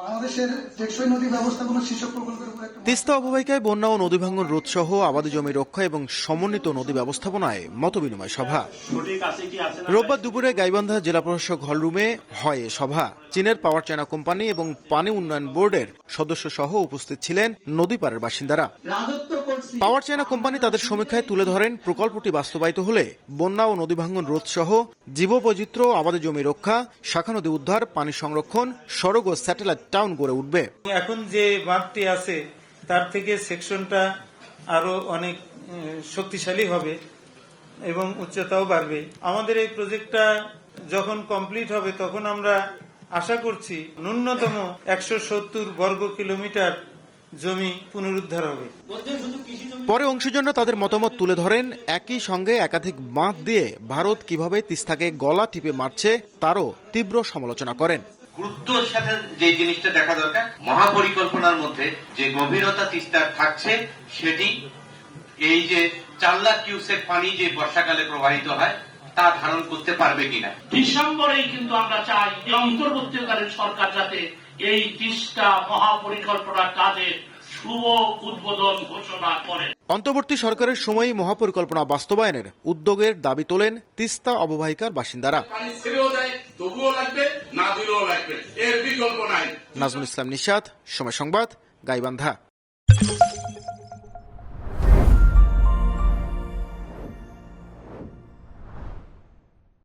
বাংলাদেশের টেকসই নদী ব্যবস্থাপনা শীর্ষক প্রকল্পের উপর তিস্তা অববাহিকায় বন্যা ও নদী ভাঙ্গন রোধ সহ আবাদি জমি রক্ষা এবং সমন্বিত নদী ব্যবস্থাপনায় মতবিনিময় সভা। রোববার দুপুরে গাইবান্ধা জেলা প্রশাসক হলরুমে হয় সভা। চীনের পাওয়ার চায়না কোম্পানি এবং পানি উন্নয়ন বোর্ডের সদস্য সহ উপস্থিত ছিলেন নদী পাড়ের বাসিন্দারা পাওয়ার চায়না কোম্পানি তাদের সমীক্ষায় তুলে ধরেন, প্রকল্পটি বাস্তবায়িত হলে বন্যা ও নদী ভাঙ্গন রোধ সহ জীববৈচিত্র্য আবাদি জমি রক্ষা, শাখা নদী উদ্ধার, পানি সংরক্ষণ, সড়ক ও স্যাটেলাইট টাউন গড়ে উঠবে। এখন যে বাঁধটি আছে, তার থেকে সেকশনটা আরও অনেক শক্তিশালী হবে এবং উচ্চতাও বাড়বে। আমাদের এই প্রজেক্টটা যখন কমপ্লিট হবে, তখন আমরা আশা করছি ন্যূনতম একশো সত্তর বর্গ কিলোমিটার জমি পুনরুদ্ধার হবে। পরে অংশীজনরা তাদের মতামত তুলে ধরেন একই সঙ্গে একাধিক বাঁধ দিয়ে ভারত কীভাবে তিস্তাকে গলা টিপে মারছে তারও তীব্র সমালোচনা করেন। গুরুত্বর সাথে যে জিনিসটা দেখা দরকার মহাপরিকল্পনার মধ্যে যে গভীরতা তিস্তার থাকছে সেটি এই যে চার লাখ কিউসেক পানি যে বর্ষাকালে প্রবাহিত হয় তা ধারণ করতে পারবে কিনা? ডিসেম্বরেই কিন্তু আমরা চাই যে অন্তর্বর্তীকালীন সরকার যাতে এই তিস্তা মহাপরিকল্পনার কাজের শুভ উদ্বোধন ঘোষণা করেন অন্তর্বর্তী সরকারের সময়ই মহাপরিকল্পনা বাস্তবায়নের উদ্যোগের দাবি তোলেন তিস্তা অববাহিকার বাসিন্দারা। নাজমুল ইসলাম নিশাদ সময় সংবাদ গাইবান্ধা।